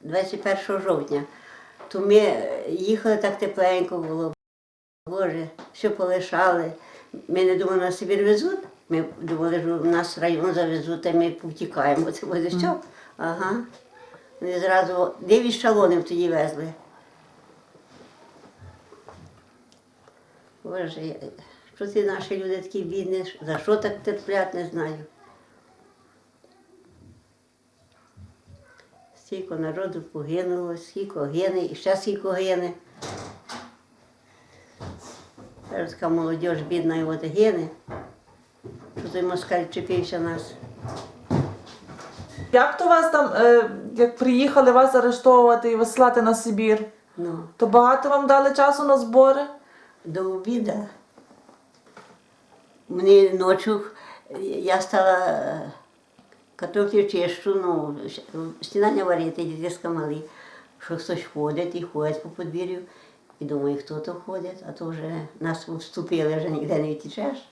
21 жовтня. То ми їхали так тепленько було. Боже, все полишали. Ми не думали, нас Сибір везуть. Ми думали, що нас район завезуть, а ми повтікаємо. Це буде що? Ага. Вони зразу дев'ять шалонів тоді везли. Боже, що ці наші люди такі бідні, за що так терплять, не знаю. Скільки народу погинуло, скільки гине, і ще скільки гине. Зараз така молодь бідна і от гине, що той москаль чепився нас. Як то вас там, е, як приїхали вас арештовувати і вислати на Сибір, Ну, то багато вам дали часу на збори? до обіду. Мені ночі я стала картоплю чищу, ну, снідання варити, дітиська малі, що хтось ходить і ходить по подвір'ю. І думаю, хто то ходить, а то вже нас вступили, вже ніде не втічеш.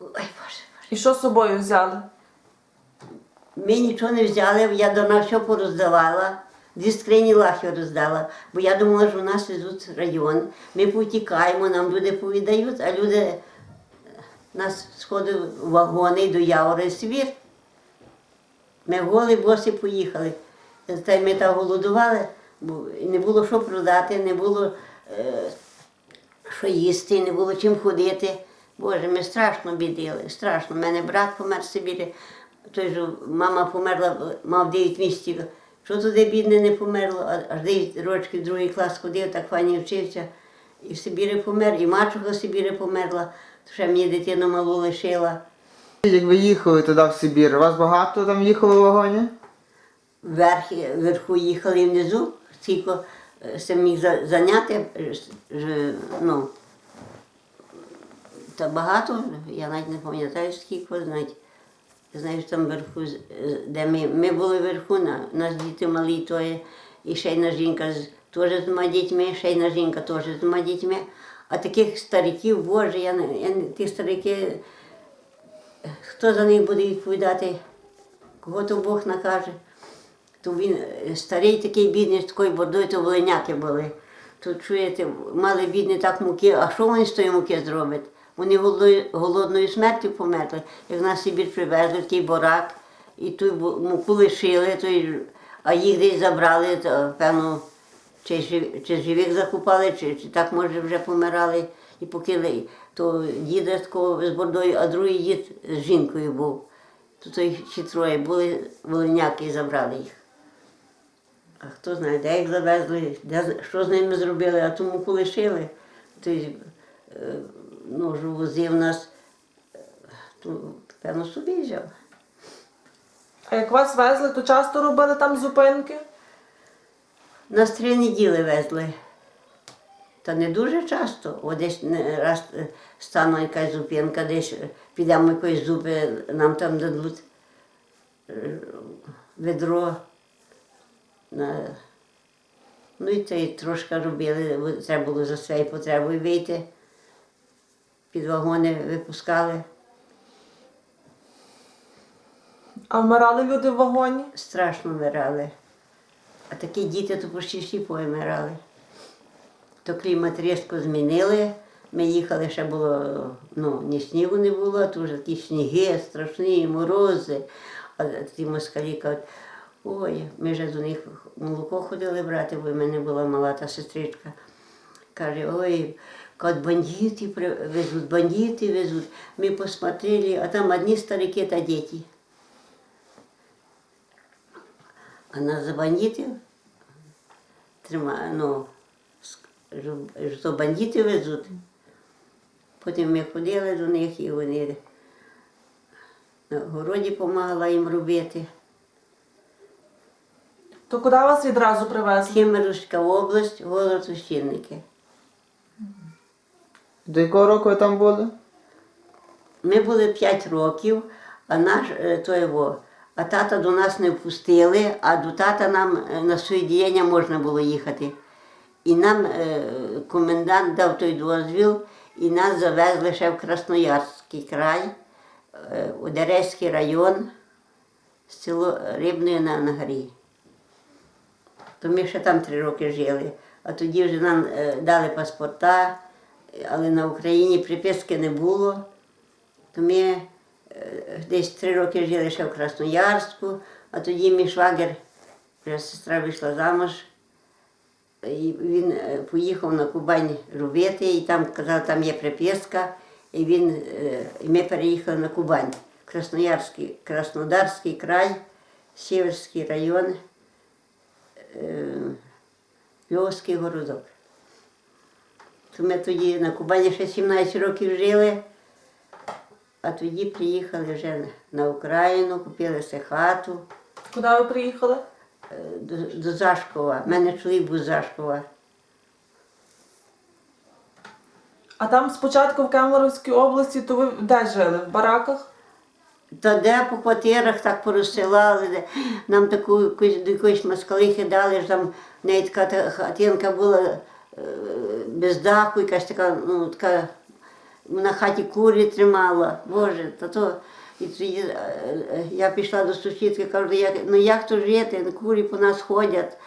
Ой, Боже, Боже. І що з собою взяли? Ми нічого не взяли, я до нас все пороздавала, дві скрині лахи роздала, бо я думала, що у нас везуть район. Ми потікаємо, нам люди повідають, а люди нас сходили в вагони до Явора і Свір. Ми голі босі поїхали. Та ми так голодували, бо не було що продати, не було е, що їсти, не було чим ходити. Боже, ми страшно бідили, страшно. У мене брат помер в Сибірі, той же мама померла, мав 9 місяців. Що туди бідне не померло, аж 9 років другий клас ходив, так фані вчився. І в Сибірі помер, і мачуха в Сибірі померла, ще мені дитину малу лишила. Як ви їхали туди в Сибір, вас багато там їхало в вагоні? Вверх, вверху їхали і внизу, скільки е, міг за- зайняти, е, ну, та багато, я навіть не пам'ятаю скільки, навіть, знаєш, там вверху, е, де ми, ми були вверху, на, нас діти малі, то є, і ще й одна жінка з, теж з двома дітьми, ще й одна жінка теж з двома дітьми. А таких стариків, Боже, я, я, ті старики, хто за них буде відповідати, кого то Бог накаже. То він е, старий такий бідний, з такою бордою, то волиняки були. То чуєте, мали бідні так муки, а що вони з тої муки зроблять? Вони голодною, смертю померли. Як нас Сибір привезли, такий борак, і ту муку лишили, то й- а їх десь забрали, то, певно, чи, чи живих закупали, чи, чи так може вже помирали. І поки ли- то діда з бордою, а другий дід з жінкою був. То той ще троє були волиняки і забрали їх. А хто знає, де їх завезли, де, що з ними зробили, а тому полишили. Той е, ну, возив нас, то, певно, собі взяв. А як вас везли, то часто робили там зупинки? Нас три неділи везли. Та не дуже часто. О, десь не- раз е, стане якась зупинка, десь е, підемо якоїсь зупи, нам там дадуть е, ведро. Ну і це трошки робили, треба було за своєю потребою вийти. Під вагони випускали. А вмирали люди в вагоні? страшно вмирали. Такі діти то почти всі повимирали. То клімат різко змінили. Ми їхали, ще було, ну, ні снігу не було, а то вже такі сніги, страшні, морози. А ті москалі кажуть, ой, ми вже до них молоко ходили брати, бо в мене була мала та сестричка. Каже, ой, как бандити везуть, бандити везуть. Ми посмотрели, а там одні старики та діти. А нас за бандитів тримає, ну, що- бандити везуть. Потім ми ходили до них і вони на городі допомагала їм робити. То куди вас відразу привезли? Хімерська область, город Ущільники. До якого року ви там були? Ми були 5 років, а наш е, той його, а тата до нас не впустили, а до тата нам е, на своє можна було їхати. І нам е, комендант дав той дозвіл, і нас завезли ще в Красноярський край, е, у Дерезький район. село Рибне на, на. То ми ще там три роки жили. А тоді вже нам дали паспорта, але на Україні приписки не було. То ми десь три роки жили ще в Красноярську, а тоді мій швагер, вже сестра вийшла замуж, і він е, поїхав на Кубань робити, і там казав, там є приписка, і він, е, і ми переїхали на Кубань. Красноярський, Краснодарський край, Сіверський район, е, Львовський городок. Ми тоді на Кубані ще 17 років жили, а тоді приїхали вже на Україну, купили си хату Куди ви приїхали? е, до, до Зашкова. У мене чоловік був з Зашкова. А там спочатку в Кемеровській області, то ви де жили? В бараках? Та де по квартирах так порозсилали, де нам таку якусь, до якоїсь москалихи дали, ж там в неї така хатинка була е, без даху, якась така, ну, така, на хаті курі тримала. Боже, та то. І тоді е, е, я пішла до сусідки, кажу, як, ну як то жити, ну, курі по нас ходять,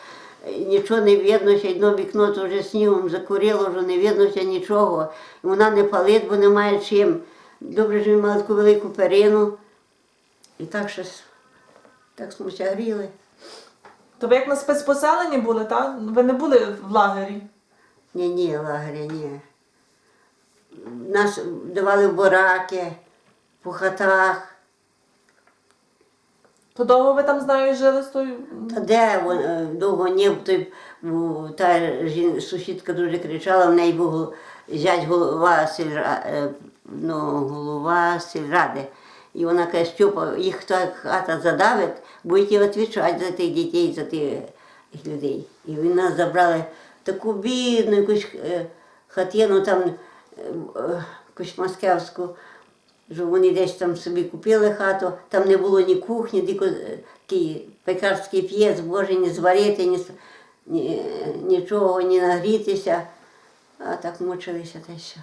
нічого не видно, ще одно вікно то вже снігом закурило, вже не видно ще нічого. І вона не палить, бо немає чим. Добре, що ми мали таку велику перину. І так щось так смуся гріли. То ви як на спецпоселенні були, так? Ви не були в лагері? Ні, ні, лагеря, ні. Нас давали в бараки, по хатах. То довго ви там з нею жили з тою? Та де вон, е, довго ні, той, у, та жін, сусідка дуже кричала, в неї був зять голова сільра, е, ну, голова сільради. І вона каже, Степа, їх та хата задавить, будете відповідати за тих дітей, за тих людей. І він нас забрали в таку бідну якусь е, хатину там, е, е. Що вони десь там собі купили хату, там не було ні кухні, е, такий пекарський п'єць, боже, ні зварити, ні, ні, нічого, ні нагрітися. А так мучилися та й.